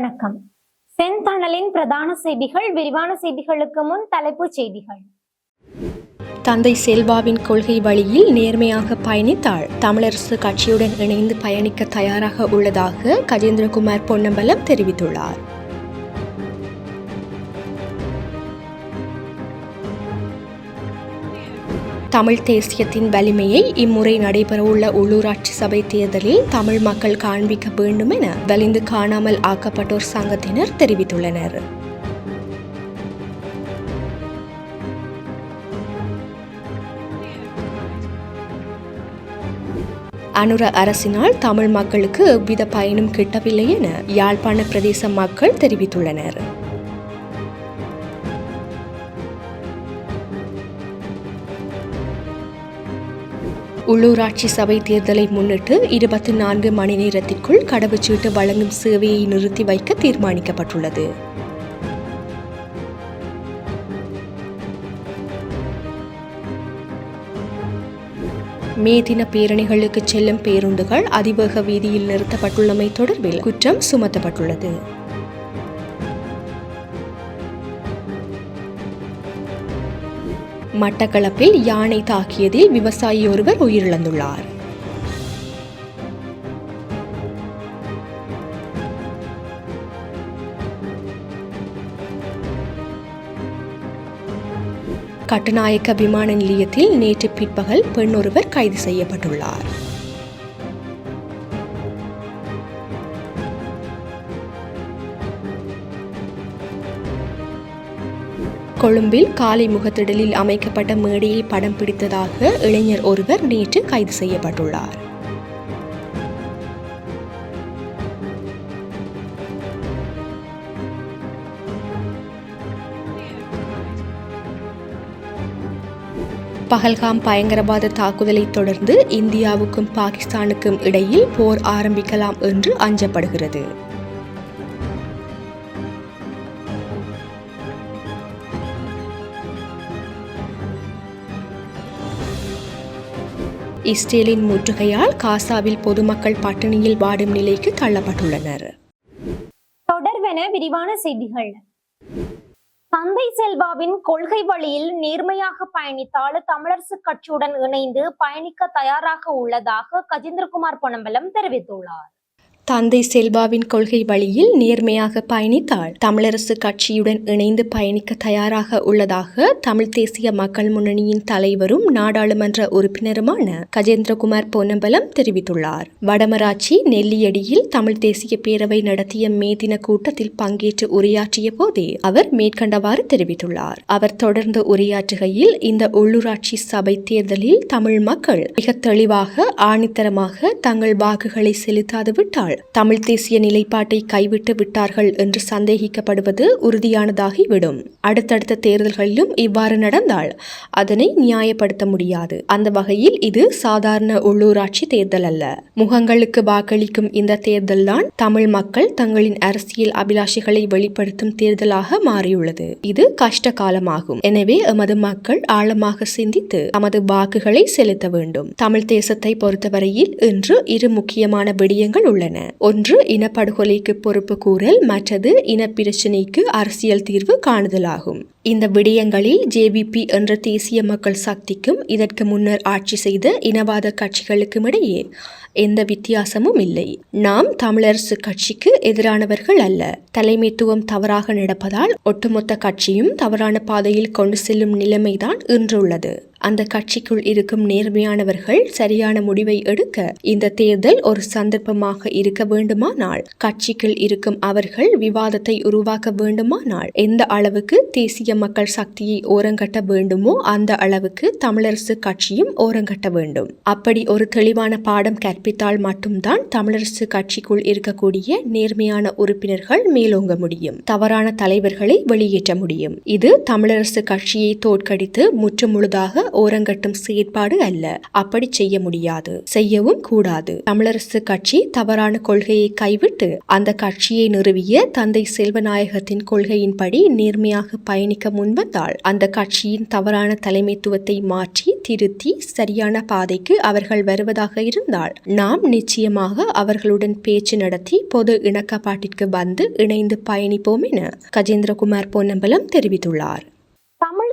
வணக்கம். செந்தணலின் பிரதான செய்திகள் விரிவான செய்திகளுக்கு முன் தலைப்புச் செய்திகள். தந்தை செல்வாவின் கொள்கை வழியில் நேர்மையாக பயணித்தால் தமிழரசு கட்சியுடன் இணைந்து பயணிக்க தயாராக உள்ளதாக கஜேந்திரகுமார் பொன்னம்பலம் தெரிவித்துள்ளார். தமிழ் தேசியத்தின் வலிமையை இம்முறை நடைபெறவுள்ள உள்ளூராட்சி சபை தேர்தலில் தமிழ் மக்கள் காண்பிக்க வேண்டும் என வலிந்து காணாமல் ஆக்கப்பட்டோர் சங்கத்தினர் தெரிவித்துள்ளனர். அனுர அரசினால் தமிழ் மக்களுக்கு எவ்வித பயனும் கிட்டவில்லை என யாழ்ப்பாண பிரதேச மக்கள் தெரிவித்துள்ளனர். உள்ளூராட்சி சபை தேர்தலை முன்னிட்டு இருபத்தி நான்கு மணி நேரத்திற்குள் கடவுச்சீட்டு வழங்கும் சேவையை நிறுத்தி வைக்க தீர்மானிக்கப்பட்டுள்ளது. மே தின பேரணிகளுக்கு செல்லும் பேருந்துகள் அதிவேக வீதியில் நிறுத்தப்பட்டுள்ளமை தொடர்பில் குற்றம் சுமத்தப்பட்டுள்ளது. மட்டக்களப்பில் யானை தாக்கியதில் விவசாயி ஒருவர் உயிரிழந்துள்ளார். கட்டுநாயக்க விமான நிலையத்தில் நேற்று பிற்பகல் பெண் ஒருவர் கைது செய்யப்பட்டுள்ளார். கொழும்பில் காலை முகத்திடலில் அமைக்கப்பட்ட மேடையை படம் பிடித்ததாக இளைஞர் ஒருவர் நேற்று கைது செய்யப்பட்டுள்ளார். பஹல்காம் பயங்கரவாத தாக்குதலை தொடர்ந்து இந்தியாவுக்கும் பாகிஸ்தானுக்கும் இடையில் போர் ஆரம்பிக்கலாம் என்று அஞ்சப்படுகிறது. இஸ்ரேலின் முற்றுகையால் காசாவில் பொதுமக்கள் பட்டினியில் வாடும் நிலைக்கு தள்ளப்பட்டுள்ளனர். தொடர்வென விரிவான செய்திகள். தந்தை செல்வாவின் கொள்கை வழியில் நேர்மையாக பயணித்தால் தமிழரசு கட்சியுடன் இணைந்து பயணிக்க தயாராக உள்ளதாக கஜேந்திரகுமார் பொன்னம்பலம் தெரிவித்துள்ளார். தந்தை செல்வாவின் கொள்கை வழியில் நேர்மையாக பயணித்தாள். தமிழரசு கட்சியுடன் இணைந்து பயணிக்க தயாராக உள்ளதாக தமிழ் தேசிய மக்கள் முன்னணியின் தலைவரும் நாடாளுமன்ற உறுப்பினருமான கஜேந்திரகுமார் பொன்னம்பலம் தெரிவித்துள்ளார். வடமராட்சி நெல்லியடியில் தமிழ் தேசிய பேரவை நடத்திய மே தின கூட்டத்தில் பங்கேற்று உரையாற்றிய போதே அவர் மேற்கண்டவாறு தெரிவித்துள்ளார். அவர் தொடர்ந்து உரையாற்றுகையில் இந்த உள்ளூராட்சி சபை தேர்தலில் தமிழ் மக்கள் மிக தெளிவாக ஆணித்தரமாக தங்கள் வாக்குகளை செலுத்தாது விட்டால் தமிழ் தேசிய நிலைப்பாட்டை கைவிட்டு விட்டார்கள் என்று சந்தேகிக்கப்படுவது உறுதியானதாகிவிடும். அடுத்தடுத்த தேர்தல்களிலும் இவ்வாறு நடந்தால் அதனை நியாயப்படுத்த முடியாது. அந்த வகையில் இது சாதாரண உள்ளூராட்சி தேர்தல் அல்ல. முகங்களுக்கு வாக்களிக்கும் இந்த தேர்தல்தான் தமிழ் மக்கள் தங்களின் அரசியல் அபிலாஷைகளை வெளிப்படுத்தும் தேர்தலாக மாறியுள்ளது. இது கஷ்ட காலமாகும் எனவே எமது மக்கள் ஆழமாக சிந்தித்து தமது வாக்குகளை செலுத்த வேண்டும். தமிழ் தேசத்தை பொறுத்தவரையில் இன்று இரு முக்கியமான விடயங்கள் உள்ளன. ஒன்று இனப்படுகொலைக்கு பொறுப்பு கூறல் மற்றது இனப்பிரச்சினைக்கு அரசியல் தீர்வு காணுதலாகும். இந்த விடயங்களில் ஜேபிபி என்ற தேசிய மக்கள் சக்திக்கும் இதற்கு முன்னர் ஆட்சி செய்த இனவாத கட்சிகளுக்கும் இடையே எந்த வித்தியாசமும் இல்லை. நாம் தமிழரசு கட்சிக்கு எதிரானவர்கள் அல்ல. தலைமைத்துவம் தவறாக நடப்பதால் ஒட்டுமொத்த கட்சியும் தவறான பாதையில் கொண்டு செல்லும் நிலைமைதான் இன்றுள்ளது. அந்த கட்சிக்குள் இருக்கும் நேர்மையானவர்கள் சரியான முடிவை எடுக்க இந்த தேர்தல் ஒரு சந்தர்ப்பமாக இருக்க வேண்டுமானால் கட்சிக்குள் இருக்கும் அவர்கள் விவாதத்தை உருவாக்க வேண்டுமானால் எந்த அளவுக்கு தேசிய மக்கள் சக்தியை ஓரங்கட்ட வேண்டுமோ அந்த அளவுக்கு தமிழரசு கட்சியும் ஓரங்கட்ட வேண்டும். அப்படி ஒரு தெளிவான பாடம் கற்பித்தால் மட்டும்தான் தமிழரசு கட்சிக்குள் இருக்கக்கூடிய நேர்மையான உறுப்பினர்கள் மேலோங்க முடியும். தவறான தலைவர்களை வெளியேற்ற முடியும். இது தமிழரசு கட்சியை தோற்கடித்து முற்றுமுழுதாக ஓரங்கட்டும் செயற்பாடு அல்ல. அப்படி செய்ய முடியாது. செய்யவும் கூடாது. தமிழரசு கட்சி தவறான கொள்கையை கைவிட்டு அந்த கட்சியை நிறுவிய தந்தை செல்வநாயகத்தின் கொள்கையின்படி நேர்மையாக பயணிக்க முன்வந்தால் அந்த கட்சியின் தவறான தலைமைத்துவத்தை மாற்றி திருத்தி சரியான பாதைக்கு அவர்கள் வருவதாக இருந்தால் நாம் நிச்சயமாக அவர்களுடன் பேச்சு நடத்தி பொது இணக்கப்பாட்டிற்கு வந்து இணைந்து பயணிப்போம் என கஜேந்திரகுமார் பொன்னம்பலம் தெரிவித்துள்ளார்.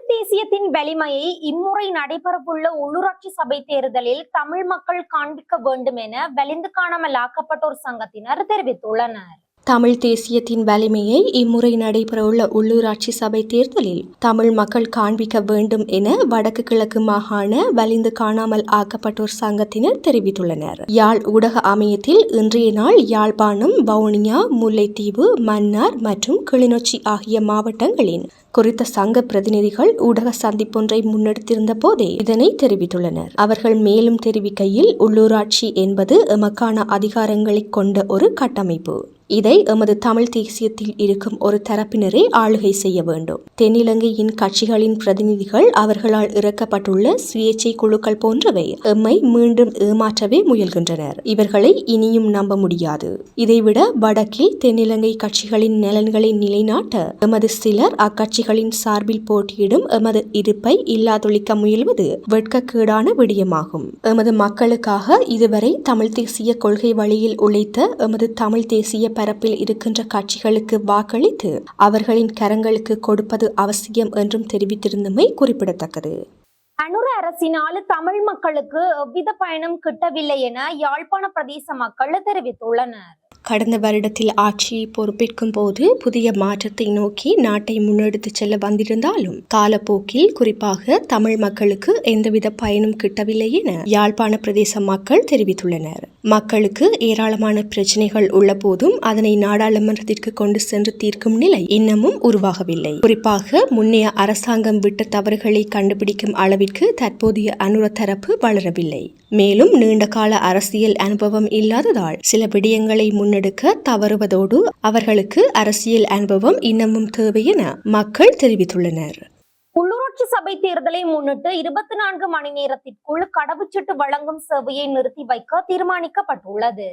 தமிழ் தேசியத்தின் வலிமையை இம்முறை நடைபெறவுள்ள உள்ளூராட்சி சபை தேர்தலில் தமிழ் மக்கள் காண்பிக்க வேண்டும் என வெளிந்து காணாமல் ஆக்கப்பட்டோர் சங்கத்தினர் தெரிவித்துள்ளனர். தமிழ் தேசியத்தின் வலிமையை இம்முறை நடைபெறவுள்ள உள்ளூராட்சி சபை தேர்தலில் தமிழ் மக்கள் காண்பிக்க வேண்டும் என வடக்கு கிழக்கு மாகாண வலிந்து காணாமல் ஆக்கப்பட்டோர் சங்கத்தினர் தெரிவித்துள்ளனர். யாழ் ஊடக அமையத்தில் இன்றைய நாள் யாழ்ப்பாணம் வவுனியா முல்லைத்தீவு மன்னார் மற்றும் கிளிநொச்சி ஆகிய மாவட்டங்களின் குறித்த சங்க பிரதிநிதிகள் ஊடக சந்திப்பொன்றை முன்னெடுத்திருந்த போதே இதனை தெரிவித்துள்ளனர். அவர்கள் மேலும் தெரிவிக்கையில் உள்ளூராட்சி என்பது எமக்கான அதிகாரங்களை கொண்ட ஒரு கட்டமைப்பு. இதை எமது தமிழ் தேசியத்தில் இருக்கும் ஒரு தரப்பினரே ஆளுகை செய்ய வேண்டும். தென்னிலங்கையின் கட்சிகளின் பிரதிநிதிகள் அவர்களால் இறக்கப்பட்டுள்ள சுயேட்சை குழுக்கள் போன்றவை எம்மை மீண்டும் ஏமாற்றவே முயல்கின்றனர். இவர்களை இனியும் நம்ப முடியாது. இதைவிட வடக்கில் தென்னிலங்கை கட்சிகளின் நலன்களை நிலைநாட்ட எமது சிலர் அக்கட்சிகளின் சார்பில் போட்டியிடும் எமது இருப்பை இல்லாதொழிக்க முயல்வது வெட்கக்கேடான விடயமாகும். எமது மக்களுக்காக இதுவரை தமிழ் தேசிய கொள்கை வழியில் உழைத்த எமது தமிழ் தேசிய பரப்பில் இருக்கின்ற கட்சிகளுக்கு வாக்களித்து அவர்களின் கரங்களுக்கு கொடுப்பது அவசியம் என்றும் தெரிவித்திருந்தமை குறிப்பிடத்தக்கது. அனுர அரசினால் தமிழ் மக்களுக்கு எவ்வித பயனும் கிட்டவில்லை என யாழ்ப்பாண பிரதேச மக்கள் தெரிவித்துள்ளனர். கடந்த வருடத்தில் ஆட்சியை பொறுப்பேற்கும் போது புதிய மாற்றத்தை நோக்கி நாட்டை முன்னெடுத்துச் செல்ல வந்திருந்தாலும் காலப்போக்கில் குறிப்பாக தமிழ் மக்களுக்கு எந்தவித பயனும் கிட்டவில்லை என யாழ்ப்பாண பிரதேச மக்கள் தெரிவித்துள்ளனர். மக்களுக்கு ஏராளமான பிரச்சனைகள் உள்ள போதும் அதனை நாடாளுமன்றத்திற்கு கொண்டு சென்று தீர்க்கும் நிலை இன்னமும் உருவாகவில்லை. குறிப்பாக முன்னைய அரசாங்கம் விட்ட தவறுகளை கண்டுபிடிக்கும் அளவிற்கு தற்போதைய அனுர தரப்பு வளரவில்லை. மேலும் நீண்டகால அரசியல் அனுபவம் இல்லாததால் சில விடயங்களை முன்னெடுக்க தவறுவதோடு அவர்களுக்கு அரசியல் அனுபவம் இன்னமும் தேவை என மக்கள் தெரிவித்துள்ளனர். உள்ளூராட்சி சபை தேர்தலை முன்னிட்டு இருபத்தி நான்கு மணி நேரத்திற்குள் கடவுச்சீட்டு வழங்கும் சேவையை நிறுத்தி வைக்க தீர்மானிக்கப்பட்டுள்ளது.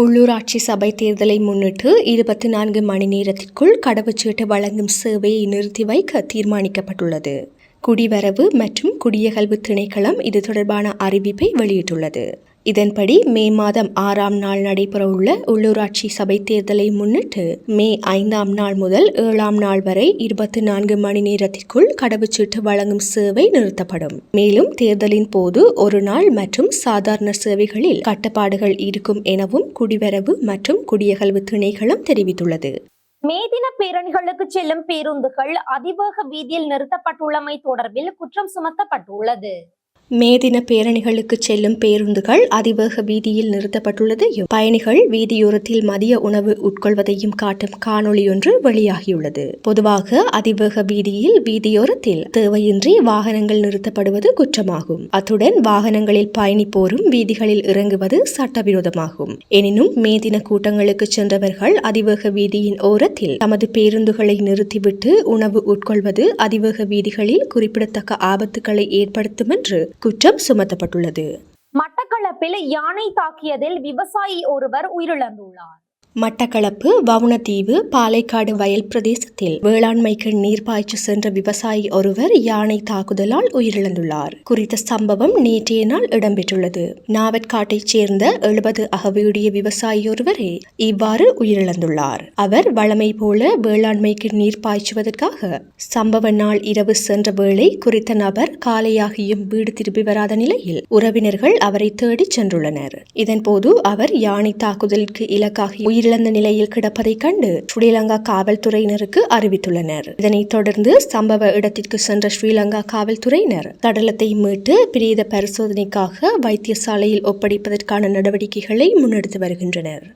உள்ளூராட்சி சபை தேர்தலை முன்னிட்டு இருபத்தி நான்கு மணி நேரத்திற்குள் கடவுச்சீட்டு வழங்கும் சேவையை நிறுத்தி வைக்க தீர்மானிக்கப்பட்டுள்ளது. குடிவரவு மற்றும் குடியகல்வு திணைக்களம் இது தொடர்பான அறிவிப்பை வெளியிட்டுள்ளது. இதன்படி மே மாதம் ஆறாம் நாள் நடைபெறவுள்ள உள்ளூராட்சி சபை தேர்தலை முன்னிட்டு மே ஐந்தாம் நாள் முதல் ஏழாம் நாள் வரை இருபத்தி நான்கு மணி நேரத்திற்குள் கடவுச்சீட்டு வழங்கும் சேவை நிறுத்தப்படும். மேலும் தேர்தலின் போது ஒரு நாள் மற்றும் சாதாரண சேவைகளில் கட்டுப்பாடுகள் இருக்கும் எனவும் குடிவரவு மற்றும் குடியகல்வு திணைக்களம் தெரிவித்துள்ளது. மேதின பேரணிகளுக்கு செல்லும் பேருந்துகள் அதிவேக வீதியில் நிறுத்தப்பட்டுள்ளமை தொடர்பில் குற்றம் சுமத்தப்பட்டுள்ளது. மேதின பேரணிகளுக்கு செல்லும் பேருந்துகள் அதிவேக வீதியில் நிறுத்தப்பட்டுள்ளதையும் பயணிகள் வீதியோரத்தில் மதிய உணவு உட்கொள்வதையும் காட்டும் காணொளி ஒன்று வெளியாகியுள்ளது. பொதுவாக அதிவேக வீதியில் வீதியோரத்தில் தேவையின்றி வாகனங்கள் நிறுத்தப்படுவது குற்றமாகும். அத்துடன் வாகனங்களில் பயணிப்போரும் வீதிகளில் இறங்குவது சட்டவிரோதமாகும். எனினும் மேதின கூட்டங்களுக்கு சென்றவர்கள் அதிவேக வீதியின் ஓரத்தில் தமது பேருந்துகளை நிறுத்திவிட்டு உணவு உட்கொள்வது அதிவேக வீதிகளில் குறிப்பிடத்தக்க ஆபத்துக்களை ஏற்படுத்தும் என்று குற்றம் சுமத்தப்பட்டுள்ளது. மட்டக்களப்பில் யானை தாக்கியதில் விவசாயி ஒருவர் உயிரிழந்துள்ளார். மட்டக்களப்பு வவுணதீவு பாலைக்காடு வயல் பிரதேசத்தில் வேளாண்மைக்கு நீர் பாய்ச்சி சென்ற விவசாயி ஒருவர் யானை தாக்குதலால் உயிரிழந்துள்ளார். குறித்த சம்பவம் நேற்றைய நாள் இடம்பெற்றுள்ளது. நாவற்காட்டைச் சேர்ந்த எழுபது அகவையுடைய விவசாயி ஒருவரே இவ்வாறு உயிரிழந்துள்ளார். அவர் வழமை போல வேளாண்மைக்கு நீர் பாய்ச்சுவதற்காக சம்பவ நாள் இரவு சென்ற வேளை குறித்த நபர் காலையாகியும் வீடு திரும்பி வராத நிலையில் உறவினர்கள் அவரை தேடிச் சென்றுள்ளனர். இதன்போது அவர் யானை தாக்குதலுக்கு இலக்காகி உயிரிழந்த நிலையில் கிடப்பதைக் கண்டு ஸ்ரீலங்கா காவல்துறையினருக்கு அறிவித்துள்ளனர். இதனைத் தொடர்ந்து சம்பவ இடத்திற்கு சென்ற ஸ்ரீலங்கா காவல்துறையினர் சடலத்தை மீட்டு பிரேத பரிசோதனைக்காக வைத்தியசாலையில் ஒப்படைப்பதற்கான நடவடிக்கைகளை முன்னெடுத்து வருகின்றனர்.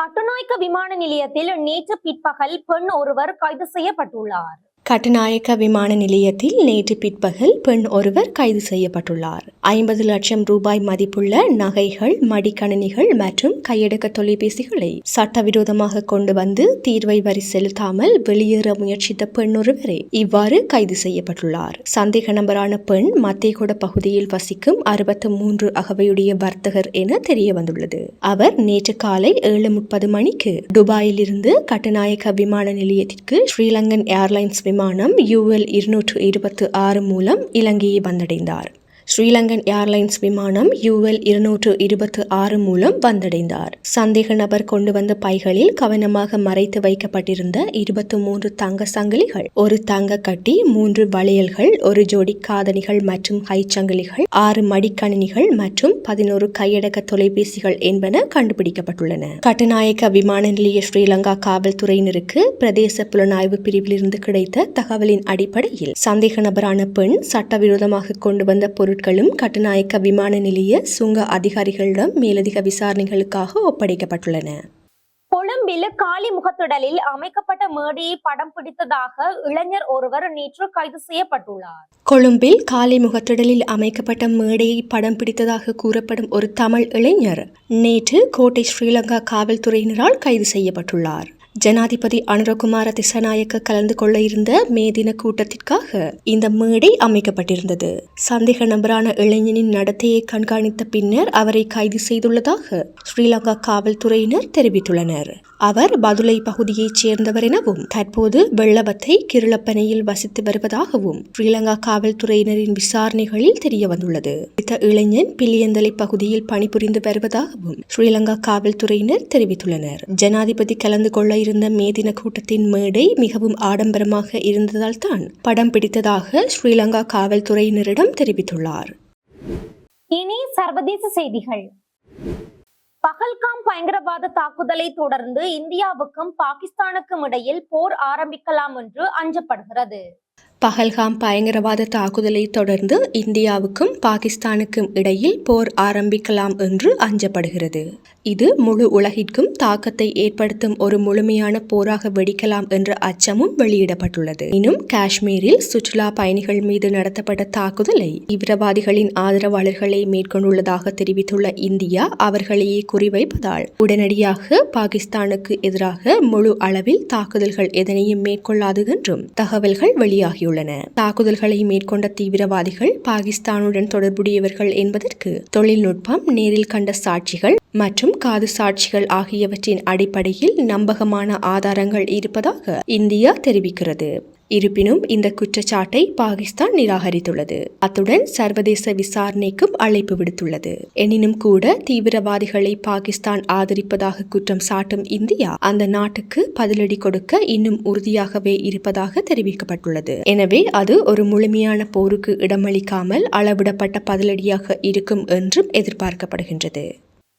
கட்டுநாயக்க விமான நிலையத்தில் நேற்று பிற்பகல் பெண் ஒருவர் கைது செய்யப்பட்டுள்ளார். கட்டுநாயக்க விமான நிலையத்தில் நேற்று பிற்பகல் பெண் ஒருவர் கைது செய்யப்பட்டுள்ளார். ஐம்பது லட்சம் ரூபாய் மதிப்புள்ள நகைகள் மடிக்கணினிகள் மற்றும் கையடக்க தொலைபேசிகளை சட்டவிரோதமாக கொண்டு வந்து தீர்வை வரி செலுத்தாமல் வெளியேற முயற்சித்த பெண் ஒருவரே இவ்வாறு கைது செய்யப்பட்டுள்ளார். சந்தேக நபரான பெண் மத்தேகொட பகுதியில் வசிக்கும் அறுபத்து மூன்று அகவையுடைய வர்த்தகர் என தெரிய வந்துள்ளது அவர் நேற்று காலை ஏழு முப்பது மணிக்கு துபாயில் இருந்து கட்டுநாயக்க விமான நிலையத்திற்கு ஸ்ரீலங்கன் ஏர்லைன்ஸ் விமானம் யூஎல் இருநூற்று இருபத்து ஆறு மூலம் இலங்கையை வந்தடைந்தார். ஸ்ரீலங்கன் ஏர்லைன்ஸ் விமானம் யூஎல் இருநூற்று இருபத்து ஆறு மூலம் வந்தடைந்தார். சந்தேக நபர் கொண்டு வந்த பைகளில் கவனமாக மறைத்து வைக்கப்பட்டிருந்த இருபத்து மூன்று தங்க சங்கிலிகள் ஒரு தங்க கட்டி மூன்று வளையல்கள் ஒரு ஜோடி காதணிகள் மற்றும் கைச்சங்கிலிகள் ஆறு மடிக்கணினிகள் மற்றும் பதினோரு கையடக்க தொலைபேசிகள் என்பன கண்டுபிடிக்கப்பட்டுள்ளன. கட்டுநாயக்க விமான நிலைய ஸ்ரீலங்கா காவல்துறையினருக்கு பிரதேச புலனாய்வு பிரிவிலிருந்து கிடைத்த தகவலின் அடிப்படையில் சந்தேக நபரான பெண் சட்டவிரோதமாக கொண்டு வந்த பொருள் பொருட்களும் கட்டுநாயக்க விமான நிலைய சுங்க அதிகாரிகளிடம் மேலதிக விசாரணைகளுக்காக ஒப்படைக்கப்பட்டுள்ளன. கொழும்பில் காலி முகத்திடலில் அமைக்கப்பட்ட மேடையை படம் பிடித்ததாக இளைஞர் ஒருவர் நேற்று கைது செய்யப்பட்டுள்ளார். கொழும்பில் காலை முகத்திடலில் அமைக்கப்பட்ட மேடையை படம் பிடித்ததாக கூறப்படும் ஒரு தமிழ் இளைஞர் நேற்று கோட்டை ஸ்ரீலங்கா காவல்துறையினரால் கைது செய்யப்பட்டுள்ளார். ஜனாதிபதி அனுரகுமார திசநாயக்க கலந்து கொள்ள இருந்த மே தின கூட்டத்திற்காக இந்த மேடை அமைக்கப்பட்டிருந்தது. சந்தேக நபரான இளைஞனின் நடத்தையை கண்காணித்த பின்னர் அவரை கைது செய்துள்ளதாக ஸ்ரீலங்கா காவல்துறையினர் தெரிவித்துள்ளனர். அவர் பதுளை பகுதியைச் சேர்ந்தவர் எனவும் தற்போது வெள்ளவத்தை கிருளப்பனையில் வசித்து வருவதாகவும் ஸ்ரீலங்கா காவல்துறையினரின் விசாரணைகளில் தெரிய வந்துள்ளது இந்த இளைஞன் பில்லியந்தலை பகுதியில் பணிபுரிந்து வருவதாகவும் ஸ்ரீலங்கா காவல்துறையினர் தெரிவித்துள்ளனர். ஜனாதிபதி கலந்து கொள்ள இருந்த மேதின கூட்டத்தின் மேடை மிகவும் ஆடம்பரமாக இருந்ததால் தான் படம் பிடித்ததாக ஸ்ரீலங்கா காவல்துறையினரிடம் தெரிவித்துள்ளார். இனி சர்வதேச செய்திகள். பகல்காம் பயங்கரவாத தாக்குதலை தொடர்ந்து இந்தியாவுக்கும் பாகிஸ்தானுக்கும் இடையில் போர் ஆரம்பிக்கலாம் என்று அஞ்சப்படுகிறது. பஹல்காம் பயங்கரவாத தாக்குதலை தொடர்ந்து இந்தியாவுக்கும் பாகிஸ்தானுக்கும் இடையில் போர் ஆரம்பிக்கலாம் என்று அஞ்சப்படுகிறது. இது முழு உலகிற்கும் தாக்கத்தை ஏற்படுத்தும் ஒரு முழுமையான போராக வெடிக்கலாம் என்ற அச்சமும் வெளியிடப்பட்டுள்ளது. இன்னும் காஷ்மீரில் சுற்றுலா பயணிகள் மீது நடத்தப்பட்ட தாக்குதலை தீவிரவாதிகளின் ஆதரவாளர்களை மேற்கொண்டுள்ளதாக தெரிவித்துள்ள இந்தியா அவர்களையே குறிவைப்பதால் உடனடியாக பாகிஸ்தானுக்கு எதிராக முழு அளவில் தாக்குதல்கள் எதனையும் மேற்கொள்ளாது என்றும் தகவல்கள் வெளியாகியுள்ளன தாக்குதல்களை மேற்கொண்ட தீவிரவாதிகள் பாகிஸ்தானுடன் தொடர்புடையவர்கள் என்பதற்கு தொழில்நுட்பம் நேரில் கண்ட சாட்சிகள் மற்றும் காது சாட்சிகள் ஆகியவற்றின் அடிப்படையில் நம்பகமான ஆதாரங்கள் இருப்பதாக இந்தியா தெரிவிக்கிறது. இருப்பினும் இந்த குற்றச்சாட்டை பாகிஸ்தான் நிராகரித்துள்ளது. அத்துடன் சர்வதேச விசாரணைக்கும் அழைப்பு விடுத்துள்ளது. எனினும் கூட தீவிரவாதிகளை பாகிஸ்தான் ஆதரிப்பதாக குற்றம் சாட்டும் இந்தியா அந்த நாட்டுக்கு பதிலடி கொடுக்க இன்னும் உறுதியாகவே இருப்பதாக தெரிவிக்கப்பட்டுள்ளது. எனவே அது ஒரு முழுமையான போருக்கு இடமளிக்காமல் அளவிடப்பட்ட பதிலடியாக இருக்கும் என்றும் எதிர்பார்க்கப்படுகின்றது.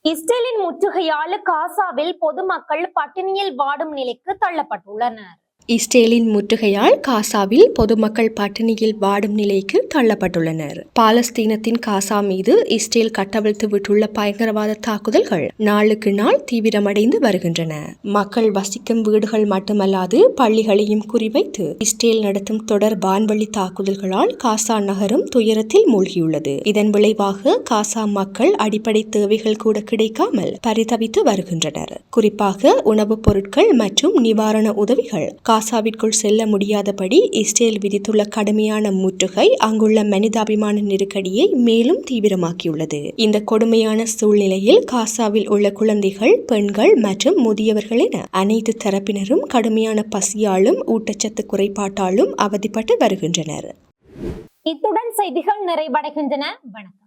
இஸ்ரேலின் முற்றுகையால் காசாவில் பொதுமக்கள் பட்டினியில் வாடும் நிலைக்கு தள்ளப்பட்டுள்ளனர். இஸ்ரேலின் முற்றுகையால் காசாவில் பொதுமக்கள் பட்டினியில் வாடும் நிலைக்கு தள்ளப்பட்டுள்ளனர். பாலஸ்தீனத்தின் காசா மீது இஸ்ரேல் கட்டவிழ்த்து விட்டுள்ள பயங்கரவாத தாக்குதல்கள் நாளுக்கு நாள் தீவிரமடைந்து வருகின்றன. மக்கள் வசிக்கும் வீடுகள் மட்டுமல்லாது பள்ளிகளையும் குறிவைத்து இஸ்ரேல் நடத்தும் தொடர் வான்வழி தாக்குதல்களால் காசா நகரம் துயரத்தில் மூழ்கியுள்ளது. இதன் விளைவாக காசா மக்கள் அடிப்படை தேவைகள் கூட கிடைக்காமல் பரிதவித்து வருகின்றனர். குறிப்பாக உணவுப் பொருட்கள் மற்றும் நிவாரண உதவிகள் காசாவிற்குள் செல்ல முடியாதபடி இஸ்ரேல் விதித்துள்ள கடுமையான முற்றுகை அங்குள்ள மனிதாபிமான நெருக்கடியை மேலும் தீவிரமாக்கியுள்ளது. இந்த கொடுமையான சூழ்நிலையில் காசாவில் உள்ள குழந்தைகள் பெண்கள் மற்றும் முதியவர்கள் என அனைத்து தரப்பினரும் கடுமையான பசியாலும் ஊட்டச்சத்து குறைபாட்டாலும் அவதிப்பட்டு வருகின்றனர். இத்துடன் செய்திகள் நிறைவடைகின்றன. வணக்கம்.